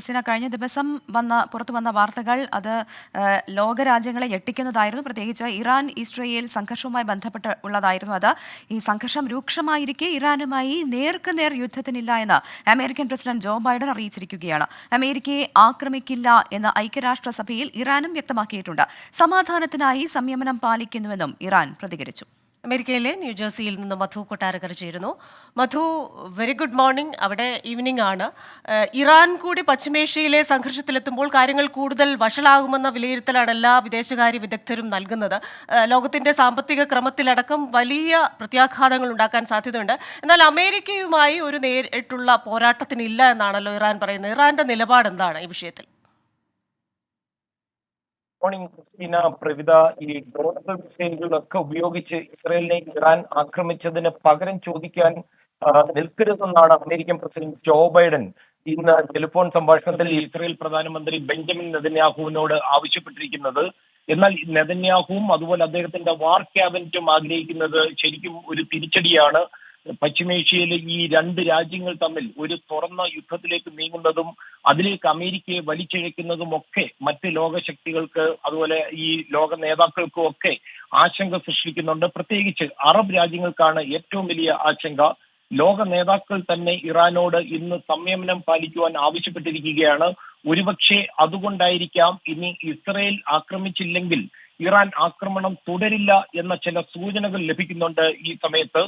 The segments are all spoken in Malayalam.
ക്രിസ്റ്റീന കഴിഞ്ഞ ദിവസം വന്ന പുറത്തു വന്ന വാർത്തകൾ അത് ലോകരാജ്യങ്ങളെ ഞെട്ടിക്കുന്നതായിരുന്നു. പ്രത്യേകിച്ച് ഇറാൻ ഇസ്രയേൽ സംഘർഷവുമായി ബന്ധപ്പെട്ട് ഉള്ളതായിരുന്നു അത്. ഈ സംഘർഷം രൂക്ഷമായിരിക്കെ ഇറാനുമായി നേർക്കുനേർ യുദ്ധത്തിനില്ല എന്ന് അമേരിക്കൻ പ്രസിഡന്റ് ജോ ബൈഡൻ അറിയിച്ചിരിക്കുകയാണ്. അമേരിക്കയെ ആക്രമിക്കില്ല എന്ന് ഐക്യരാഷ്ട്രസഭയിൽ ഇറാനും വ്യക്തമാക്കിയിട്ടുണ്ട്. സമാധാനത്തിനായി സംയമനം പാലിക്കുന്നുവെന്നും ഇറാൻ പ്രതികരിച്ചു. അമേരിക്കയിലെ ന്യൂജേഴ്സിയിൽ നിന്ന് മധു കൊട്ടാരക്കർ ചേരുന്നു. മധു വെരി ഗുഡ് മോർണിംഗ് അവിടെ ഈവനിംഗ് ആണ്. ഇറാൻ കൂടി പശ്ചിമേഷ്യയിലെ സംഘർഷത്തിലെത്തുമ്പോൾ കാര്യങ്ങൾ കൂടുതൽ വഷളാകുമെന്ന വിലയിരുത്തലാണ് എല്ലാ വിദേശകാര്യ വിദഗ്ധരും നൽകുന്നത്. ലോകത്തിന്റെ സാമ്പത്തിക ക്രമത്തിലടക്കം വലിയ പ്രത്യാഘാതങ്ങൾ ഉണ്ടാക്കാൻ സാധ്യതയുണ്ട്. എന്നാൽ അമേരിക്കയുമായി ഒരു നേരിട്ടുള്ള പോരാട്ടത്തിനില്ല എന്നാണല്ലോ ഇറാൻ പറയുന്നത്. ഇറാന്റെ നിലപാട് എന്താണ് ഈ വിഷയത്തിൽ? മോർണിംഗ് ക്രിസ്റ്റീന പ്രവിത ഈ ഡ്രോണുകൾ മിസൈലുകളൊക്കെ ഉപയോഗിച്ച് ഇസ്രയേലിനെ ഇറാൻ ആക്രമിച്ചതിന് പകരം ചോദിക്കാൻ നിൽക്കരുതെന്നാണ് അമേരിക്കൻ പ്രസിഡന്റ് ജോ ബൈഡൻ ഇന്ന് ടെലിഫോൺ സംഭാഷണത്തിൽ ഇസ്രയേൽ പ്രധാനമന്ത്രി ബെഞ്ചമിൻ നെതന്യാഹുവിനോട് ആവശ്യപ്പെട്ടിരിക്കുന്നത്. എന്നാൽ നെതന്യാഹുവും അതുപോലെ അദ്ദേഹത്തിന്റെ വാർ ക്യാബിനറ്റും ആഗ്രഹിക്കുന്നത് ശരിക്കും ഒരു തിരിച്ചടിയാണ്. പശ്ചിമേഷ്യയിലെ ഈ രണ്ട് രാജ്യങ്ങൾ തമ്മിൽ ഒരു തുറന്ന യുദ്ധത്തിലേക്ക് നീങ്ങുന്നതും അതിലേക്ക് അമേരിക്കയെ വലിച്ചിഴക്കുന്നതും ഒക്കെ മറ്റ് ലോകശക്തികൾക്ക് അതുപോലെ ഈ ലോക നേതാക്കൾക്കും ഒക്കെ ആശങ്ക സൃഷ്ടിക്കുന്നുണ്ട്. പ്രത്യേകിച്ച് അറബ് രാജ്യങ്ങൾക്കാണ് ഏറ്റവും വലിയ ആശങ്ക. ലോക നേതാക്കൾ തന്നെ ഇറാനോട് ഇന്ന് സംയമനം പാലിക്കുവാൻ ആവശ്യപ്പെട്ടിരിക്കുകയാണ്. ഒരുപക്ഷെ അതുകൊണ്ടായിരിക്കാം ഇനി ഇസ്രയേൽ ആക്രമിച്ചില്ലെങ്കിൽ ഇറാൻ ആക്രമണം തുടരില്ല എന്ന ചില സൂചനകൾ ലഭിക്കുന്നുണ്ട് ഈ സമയത്ത്.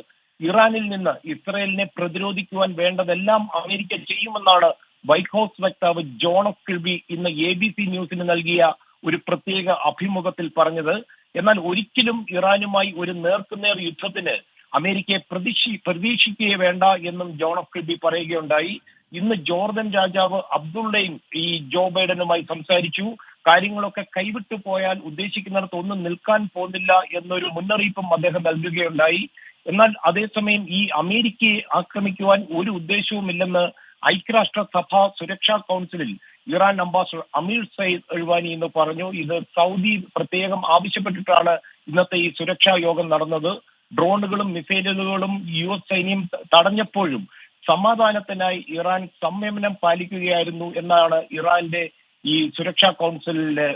ഇറാനിൽ നിന്ന് ഇസ്രയേലിനെ പ്രതിരോധിക്കുവാൻ വേണ്ടതെല്ലാം അമേരിക്ക ചെയ്യുമെന്നാണ് വൈറ്റ് ഹൗസ് വക്താവ് എഫ് കിൽബി ഇന്ന് എ ബി സി ന്യൂസിന് നൽകിയ ഒരു പ്രത്യേക അഭിമുഖത്തിൽ പറഞ്ഞത്. എന്നാൽ ഒരിക്കലും ഇറാനുമായി ഒരു നേർക്കുനേർ യുദ്ധത്തിന് അമേരിക്കയെ പ്രതീക്ഷി പ്രതീക്ഷിക്കുകയേ വേണ്ട എന്നും ജോൺ എഫ് കിൽബി പറയുകയുണ്ടായി. ഇന്ന് ജോർദൻ രാജാവ് അബ്ദുള്ളയും ഈ ജോ ബൈഡനുമായി സംസാരിച്ചു. കാര്യങ്ങളൊക്കെ കൈവിട്ടു പോയാൽ ഉദ്ദേശിക്കുന്നിടത്ത് ഒന്നും നിൽക്കാൻ പോകുന്നില്ല എന്നൊരു മുന്നറിയിപ്പും അദ്ദേഹം നൽകുകയുണ്ടായി. എന്നാൽ അതേസമയം ഈ അമേരിക്കയെ ആക്രമിക്കുവാൻ ഒരു ഉദ്ദേശവുമില്ലെന്ന് ഐക്യരാഷ്ട്ര സഭ സുരക്ഷാ കൗൺസിലിൽ Iran ambassador Amir Saeid Iravani എന്ന് പറഞ്ഞു. ഇത് സൗദി പ്രത്യേകം ആവശ്യപ്പെട്ടിട്ടാണ് ഇന്നത്തെ ഈ സുരക്ഷാ യോഗം നടന്നത്. ഡ്രോണുകളും മിസൈലുകളും യു എസ് സൈന്യം തടഞ്ഞപ്പോഴും സമാധാനത്തിനായി ഇറാൻ സംയമനം പാലിക്കുകയായിരുന്നു എന്നാണ് ഇറാന്റെ ഈ സുരക്ഷാ കൗൺസിലിലെ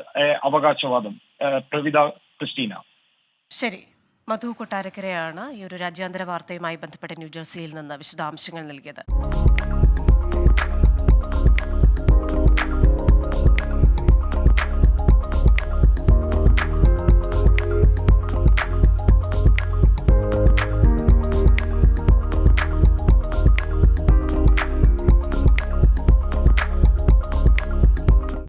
അവകാശവാദം. പ്രവിത ക്രിസ്റ്റീന. ശരി. മധു കൊട്ടാരക്കരയാണ് ഈ ഒരു രാജ്യാന്തര വാർത്തയുമായി ബന്ധപ്പെട്ട് ന്യൂജേഴ്സിയിൽ നിന്ന് വിശദാംശങ്ങൾ നൽകിയത്.